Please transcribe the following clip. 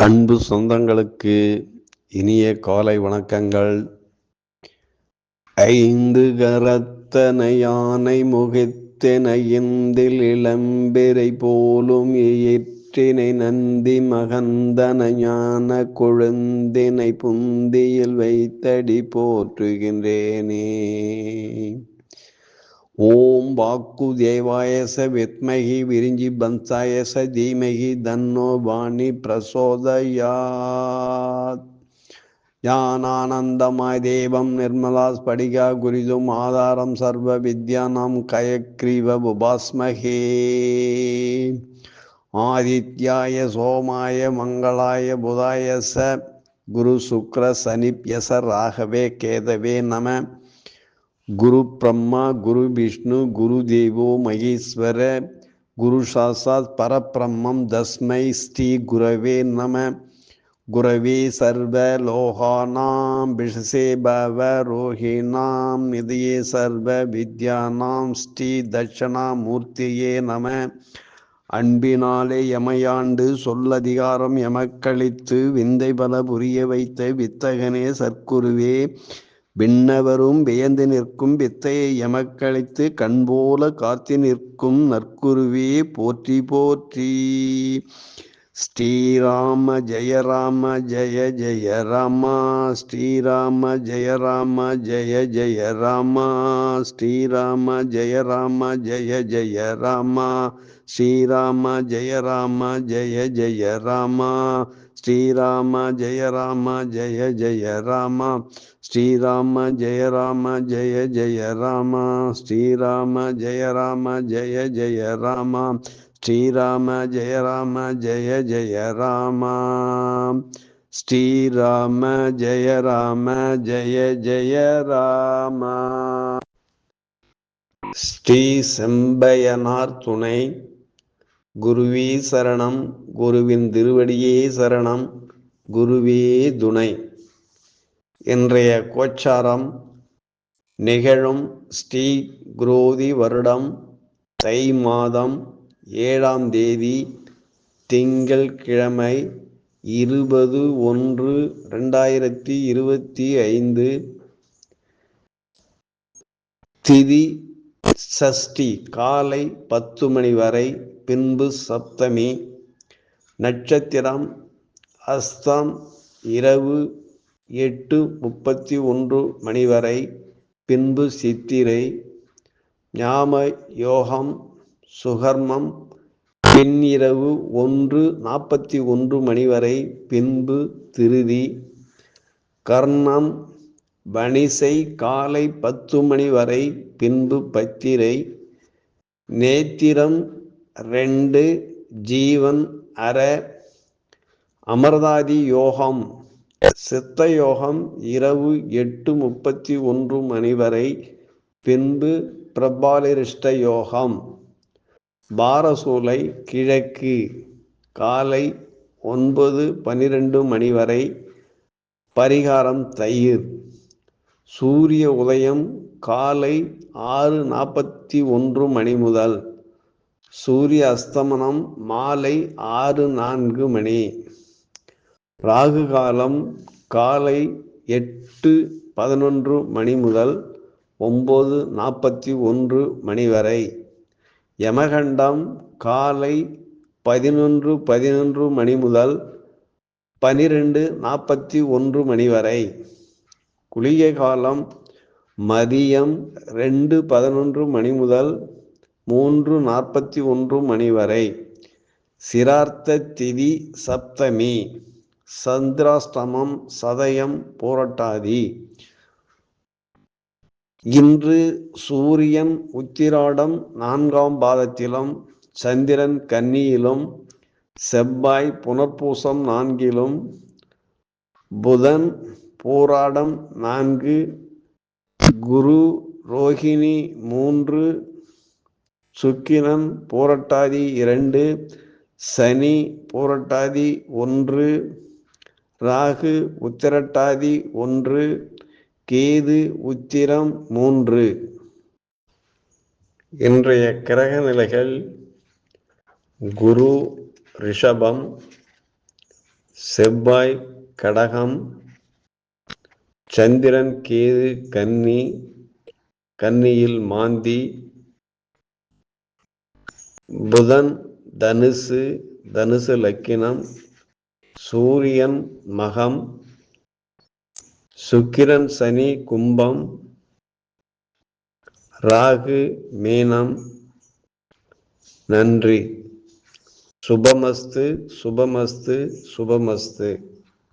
அன்பு சொந்தங்களுக்கு இனிய காலை வணக்கங்கள். ஐந்து கரத்தனை யானை முகத்தென இந்தில் இளம்பெறை போலும் இயற்றினை நந்தி மகந்தன ஞான கொழுந்தினை புந்தியில் வைத்தடி போற்றுகின்றேனே. ஓம் வாக்கு தேவாயச வித்மகி விரிஞ்சி பந்தாயச தீமகி தன்னோ வாணி பிரசோதயாத். ஞானானந்தமாய் தேவம் நிர்மலா ஸ்படிகா குரிதும் ஆதாரம் சர்வ வித்யா நாம் கயக்ரீவ உபாஸ்மகே. ஆதித்யாய சோமாய மங்களாய புதாயச குரு சுக்ர சனிப்யச ராகவே கேதவே நம. குரு பிரம்மா குரு விஷ்ணு குரு தேவோ மகேஸ்வர குரு சாசாத் பரபிரம்மம் தஸ்மை ஸ்ரீ குரவே நம. குரவே சர்வ லோகானாம் விஷசே பவ ரோஹிணாம் நிதியே சர்வ வித்யானாம் ஸ்ரீ தட்சணாமூர்த்தியே நம. அன்பினாலே எமையாண்டு சொல்லதிகாரம் எமக்களித்து விந்தை பல புரிய வைத்த வித்தகனே சர்க்குருவே. விண்ணவரும் வியந்து நிற்கும் வித்தையை எமக்களித்து கண்போல காத்து நிற்கும் நற்குருவே போற்றி போற்றி. ஸ்ரீராம ஜெய ராம ஜெய ஜெய ராமா ஸ்ரீராம ஜெய ராம ஜெய ஜெய ராமா ஸ்ரீராம ஜெய ராம ஜெய ஜெய ராமா. श्रीराम जय राम जय जय राम। श्रीराम जय राम जय जय राम। श्रीराम जय राम जय जय राम। श्रीराम जय राम जय जय राम। श्रीराम जय राम जय जय राम। श्रीराम जय राम जय जय राम। ஸ்ரீ செம்பயனார் துணை குருவே சரணம். குருவின் திருவடியே சரணம். குருவே துணை. இன்றைய கோச்சாரம் நிகழும் ஸ்ரீ குரோதி வருடம் தை மாதம் ஏழாம் தேதி திங்கள் கிழமை இருபது ஒன்று ரெண்டாயிரத்தி இருபத்தி ஐந்து. திதி சஷ்டி காலை பத்து மணி வரை பின்பு சப்தமி நட்சத்திரம் அஸ்தம் இரவு எட்டு முப்பத்தி ஒன்று மணி வரை பின்பு சித்திரை ஞாம யோகம் சுகர்மம் பின்னிரவு ஒன்று நாற்பத்தி ஒன்று மணி வரை பின்பு திருதி கர்ணம் வணிசை காலை பத்து மணி வரை பின்பு பத்திரை நேத்திரம் ரெண்டு ஜீவன் அற அமர்தாதி யோகம். சித்த யோகம் இரவு எட்டு முப்பத்தி ஒன்று மணி வரை பின்பு பிரபாலிருஷ்ட யோகம். பாரசூலை கிழக்கு காலை ஒன்பது பனிரெண்டு மணி வரை பரிகாரம் தயிர். சூரிய உதயம் காலை ஆறு நாற்பத்தி ஒன்று மணி முதல். சூரிய அஸ்தமனம் மாலை ஆறு நான்கு மணி. ராகு காலம் காலை எட்டு பதினொன்று மணி முதல் ஒம்பது நாற்பத்தி ஒன்று மணி வரை. யமகண்டம் காலை பதினொன்று பதினொன்று மணி முதல் பனிரெண்டு நாற்பத்தி ஒன்று மணி வரை. குளிகை காலம் மதியம் ரெண்டு பதினொன்று மணி முதல் மூன்று நாற்பத்தி ஒன்று மணி வரை. சிரார்த்த திதி சப்தமி சந்திராஷ்டமம் சதயம் போராட்டாதி. இன்று சூரியன் உத்திராடம் நான்காம் பாதத்திலும் சந்திரன் கன்னியிலும் செவ்வாய் புனர்பூசம் நான்கிலும் புதன் போராடம் நான்கு குரு ரோஹிணி மூன்று சுக்கினன் போரட்டாதி இரண்டு சனி போரட்டாதி ஒன்று ராகு உத்திரட்டாதி ஒன்று கேது உத்திரம் மூன்று. இன்றைய கிரக நிலைகள் குரு ரிஷபம் செவ்வாய் கடகம் சந்திரன் கேது கன்னி கன்னியில் மாந்தி புதன் தனுசு தனுசு லக்கினம் சூரியன் மகம் சுக்கிரன் சனி கும்பம் ராகு மீனம். நன்றி. சுபமஸ்து சுபமஸ்து சுபமஸ்து.